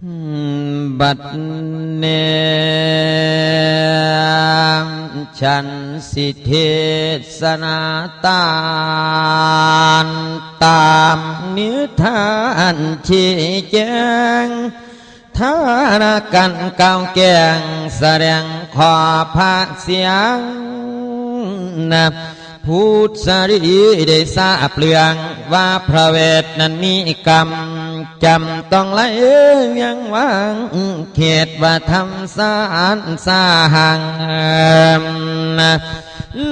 บัดเนฉันสิเทศนาตานตามนิทานชี้แจงทานกันเก่าแกงแสดงขอพระเสียงนะพูดสรีได้ทราบเรื่องว่าพระเวทนั้นมีกรรม จำต้องไล่ยังวางเขตว่าทำสารสาหัง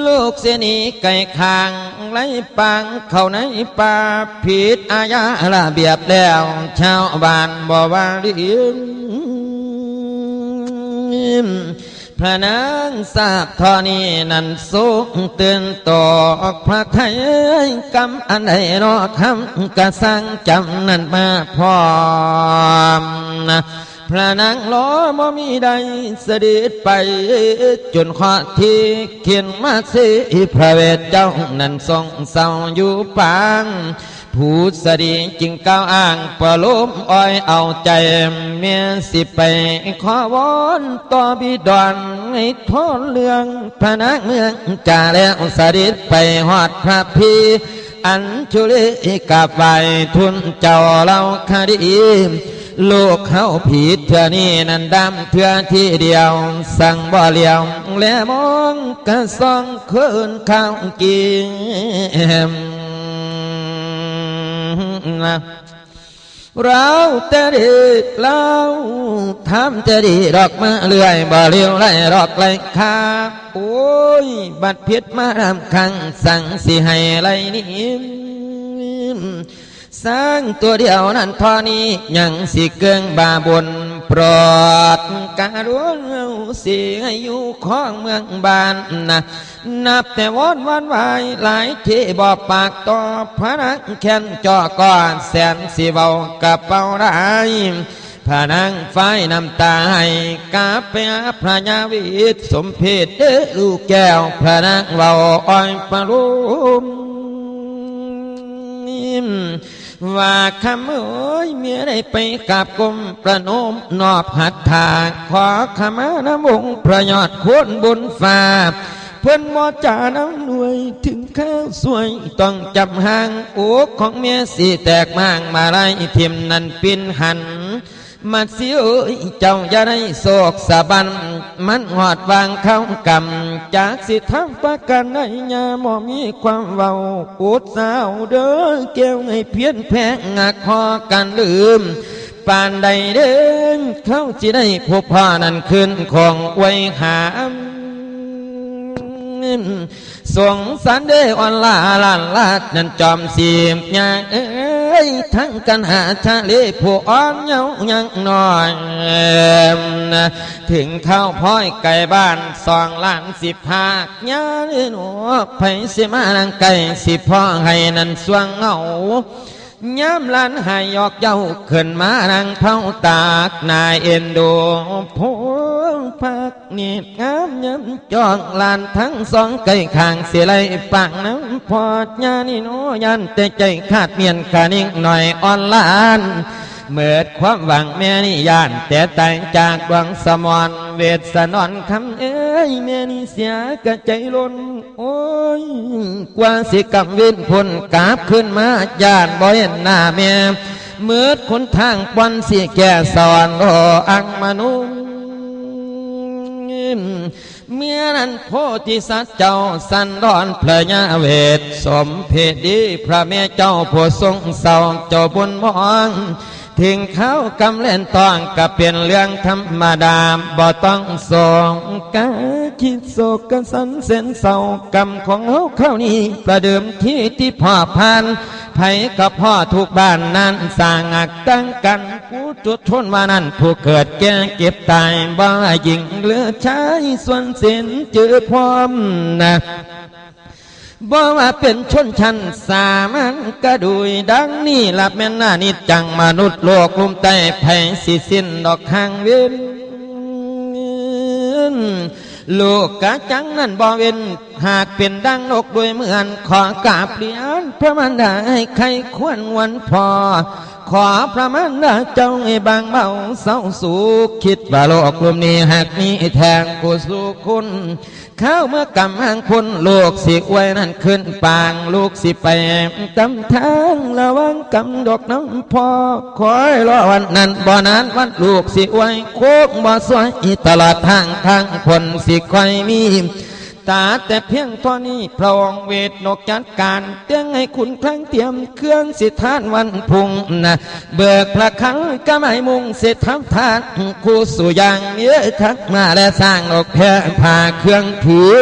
ลูกเสียนีไก่คางไล่ปังเข้าในป่าผิดอาญาระเบียบแล้วชาวบ้านบ่ว่าเรียน พระนางทราบทอนีนั่นสุกตื่นตอกพระไทยกำอันใดรอคำกระสังจำนั่นมาพร้อมนะพระนางล้อบ่มีใดเสด็จไป จนข้อที่เขียนมาสิพระเวทเจ้า นั้นทรงเศร้าอยู่ปาง ผู้สดีจึงก้าวอ้างประลมอ้อยเอาใจ เมียสิไปขอวอนต่อบิดอนให้ทนเรื่องพนักเมืองจ่าแล้วสดิไปหอดพระพีอันชุลิกับไปทุนเจ้าเราคดีลูกเขาผิดเถื่อนี่นันดำเถื่อที่เดียว สั่งบ่เลียวและมองกระซองคืนข้าวกิน เราจะดีเราทำจะดีดอกมาเลื่อยบ่เลี้ยวไรดอกไรคาโอ้ย บัดเพียดมาทำคังสั่งสิให้ไรนี่สร้างตัวเดียวนั้นทอนี้ยังสิเกิงบาบน ปลอดการุณสิอายุของเมืองบานนะนับแต่วอนวันวายหลายที่บอกปากต่อพระนักแค้นจอก่อนแสนสีเบากระเป๋าได้พระนางไฟน้ำตาให้กาเปียพระยาวิตสมเพศเดลูกแก้วพระนางเบาอ้อยปรุม ว่าคำเอ้ยเมียได้ไปกับกลมประนมนอบหัตถาขอขมาน้ำองประยอดควรบนฟ้าเพื่อนมอจาน้ำหน่วยถึงข้าวสวยต้องจำห้างโอ้ของเมียสีแตกมางมาไรเทียมนันปินหัน มาเสียวเจ้าอย่าได้โศกสะบัน มันหอดวางเข้ากำจากสิทำประกันในยาหมอมีความเบาอุดสาวเด้อเกี่ยวให้เพี้ยนแพงงักคอกันลืมปานใดเดินเขาจะได้พบพ่อนั้นขึ้นของไว้หามสงสารเดออนลาลานลาดนั่นจอมสีมยางเอ้ ยทั้งกันหาชาเลผู้อ่อนเยายังน้อยถึงเข้าพ้อยไก่บ้านสองล้านสิบหากยาเนหนูไผสิมานังไก่สิพ่อให้นันสวงเงาย้ำลันหายอกเย้าขึ้นมานังเผาตากนายเอ็นดูพวง พักเนีบงามย้ำจองลานทั้งสองไก่ข้างเสียไรปังน้ำพอดยานี่โนยันแต่ใจขาดเมียนขานิ่งหน่อยอ่อนลานเมื่อความหวังแม่นิยาน แต่แต่งจากดวงสมอนเวทสนอนคำเอ้ยแม่นี่เสียกระใจล้นโอ้ยกว่าสิกำวินพลกาบขึ้นมาญาติบ่เห็นหน้าแม่เมื่อคนทางปอนเสียแก่สอนรออังมนุษย์ เมื่อนั้นโพธิสัตว์เจ้าสันดอนพระยาเวท สมเพดีพระแม่เจ้าผู้ทรงเศร้าเจ้าบุญมองทิ้งเขากำเล่นต้องก็เป็นเรื่องธรรมดาบ่ต้องส่งกาคิดโศกกันสันเส้นเศร้ากรรมของเขาเข้านี้ประเดิมที่ที่พ่อพัน ไผกับพ่อทุกบ้านนั้นสร้างอักตั้งกันผู้จุดทนว่านั้นผู้เกิดแก่เก็บตายบ่ยิงเหลือใช้ส่วนส้นเจอพร้อมนะบ่ว่าเป็นชนชั้นสามัญกระดุยดังนี้ลับแม่นหน้านิจจังมนุษย์โลกลุมใต้แผ่สิสิ้นดอกหางเว้น ลูกกะจังนั่นบ่เว้นหากเป็นดังนกด้วยเหมือนขอกราบเลียนพระมันดาให้ใครควรวันพอ ขอพระมันดาเจ้าให้บางเบาเศร้าสุขคิดว่าโลกลุมนี้หากมีแทงกูสู่คุณ ข้าเมื่อกำหังคุณลูกสิไว้นั่นขึ้นปางลูกสิไปกำทางระวังกำดอกน้ำพอคอยรอวันนั้นบ่อนานวันลูกสิไว้โคกบ่สวยตลอดทางทางคนสิคอยมี ตาแต่เพียงเท่านี้พระองค์เวทนกจัดการเตียงให้คุณครั้งเตรียมเครื่องสิทานวันพุ่งนะเบิกพระคังก็ไม่มุงเสร็จทำทานคู่สู่อย่างเยอะทักมาและสร้างอกแพร่พาเครื่องถือ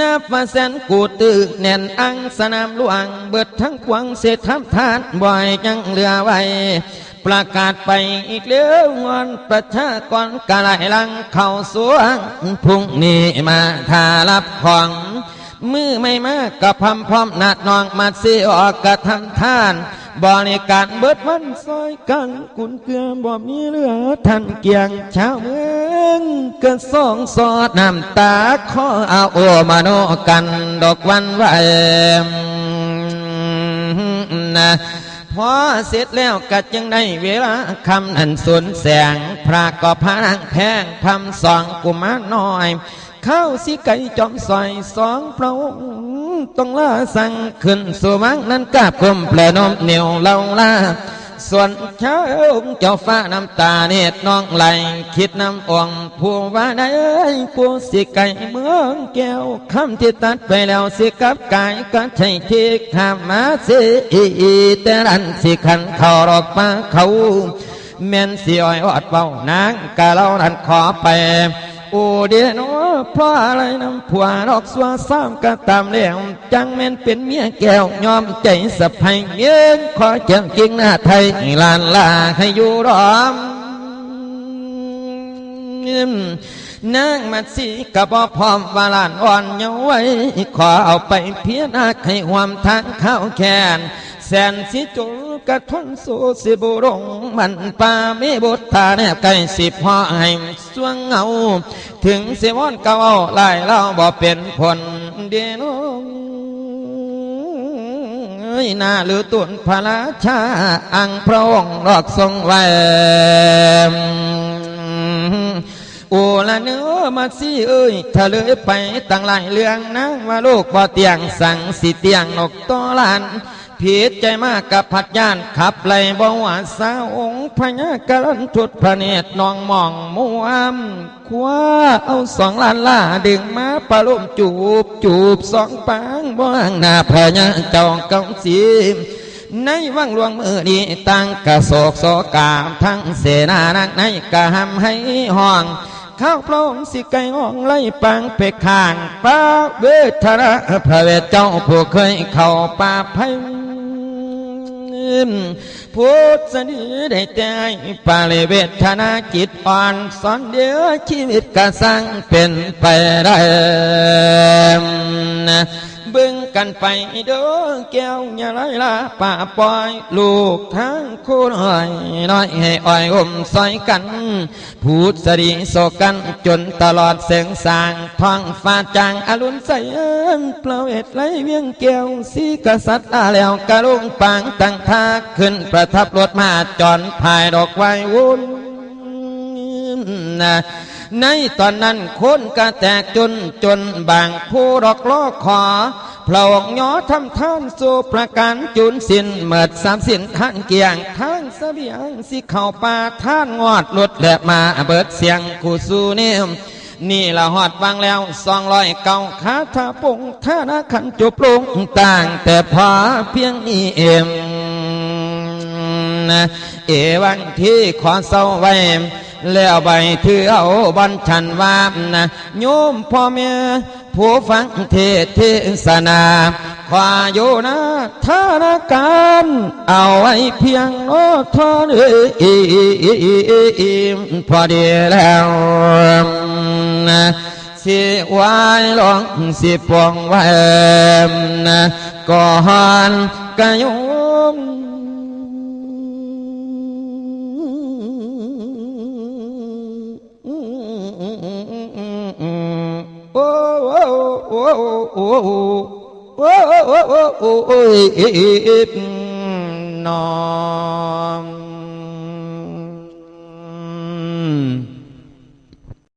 นับว่าแสนกูตึกแน่นอังสนามหลวงเบิดทั้งกวงเศษทำทานบ่อยจังเหลือไว้ ประกาศไปอีกเรื่องวันประชากรกะไหลลังเข้าสวงพรุ่งนี้มาทารับของมือไม่มากกับพำพร้อมนาดนองมาเสียออกกระทำท่าน บริการเบิดวันซอยกันกุนเกลือบ่มีเหลือท่านเกียงชาวเมืองก็สองสอดน้ำตาขอเอาโอมาโนกันดอกวันไหวนะ พอเสร็จแล้วกัดยังได้เวลาคำนันสนแสง พระก็พนังแพงพำสองกุมารน้อย เข้าสิไก่จอมซอยสองพระองค์ต้องล่าสั่งขึ้นสู่มังนั้นกาบกลมแปลนมเหนียวเล่าล่า ส่วนเช้าเจ้าฟ้าน้ำตาเนตรน้องไหลคิดน้ำอ่องผู้ว่าได้ผู้สิไก่เมืองแก้วคำที่ตัดไปแล้วสิกับกายก็ใช่ที่ข้ามมาสิแต่รันสิขันเขารอกมาเขาแม่นสิอ้อยอดเบานางกะเล่านั้นขอไป โอเดียนเพราะอะไรน้ำผัวดอกสัวซ้ำก็ตามแล้วจังแม่นเป็นเมียแก้วยอมใจสะพายเมียนขอเจียงจริงหน้าไทยลานลาให้อยู่รอมนางมัดสีกระบอพร้อมวาลานอ่อนเยาไว้ ขอเอาไปเพียนาให้ความทางเข้าแขนแสนสิจุล กระทนสู่สิบุรงมันป่าไม่บุตรตาแนบไก่สิพ่อให้สวงเงา ถึงสิวอนเก่าลายเล่าบ่เป็นผลเดียนหน้าหรือตุนพระราชา อังพระองค์รอกทรงไว้โอละเนื้อมาสิเอ้ยถ้าเลยไปตั้งหลายเรื่องนะว่าลูกบ่เตียงสั่งสิเตียงนกตัวลาน ผิดใจมากกับพัดย่านขับไล่บ่หวาสาวองค์พญากรันทุดพระเนตรนองมองมัวมคว้าเอาสองล้านล่าดึงมาปะลุมจูบจูบสองปางบ้างหน้าพญาจองเกาสีในวังหลวงมือนี้ตั้งกระโศกโศกามทั้งเสนานักในกะหำให้ห้องข้าวพระองสิไก่ห้องไล่ปังเปกข้างป้าเวทระพระเวทเจ้าผู้เคยเข้าป่าไพ พุทธดีได้ใจปาลิเวทนาจิตอ่อนสอนเดียวชีวิตกระสังเป็นไปได้ เบิ่งกันไปเด้อแก้วอย่าไรละป่าปอย ลูกทั้งคู่น้อยน้อยให้อ่อยอมซอยกัน พูดสดีโศกันจนตลอดเสียงสางท้องฟ้าจางอรุณใสเอิ้นเปล่าเอ็ดไหลเวียงแก้วสีกษัตริย์อาแล้วกระลุงปางตั้งท่าขึ้นประทับรถมาจอนภายดอกไว้วุ่นนะในตอนนั้นคนก็แตกจนจนบางผู้ดอกล้อขอ พระองค์ย้อทำท่านสู่ประการจุนสินเมิดสามสินข้างเกียงข้างเสบียงสิเข้าป่าท่านงอดหลุดและมาเบิดเสียงกูสูเนมนี่ละหอดวางแล้วสองร้อยเก้าคาถาปงท่านาขันจุปลุงต่าง แต่พอเพียงนี้เองนะเอวันที่ขอเศร้าไว้ แล้วใบถือเอาบัญชันวามนะโยมพ่อแม่ผู้ฟังเทศเทศนาขวาอยู่นะธนาการเอาไว้เพียงโอ้ทอนเอพอดีแล้วนะสิวายลองสิปวงไว้นะก่อนกะยม โอ้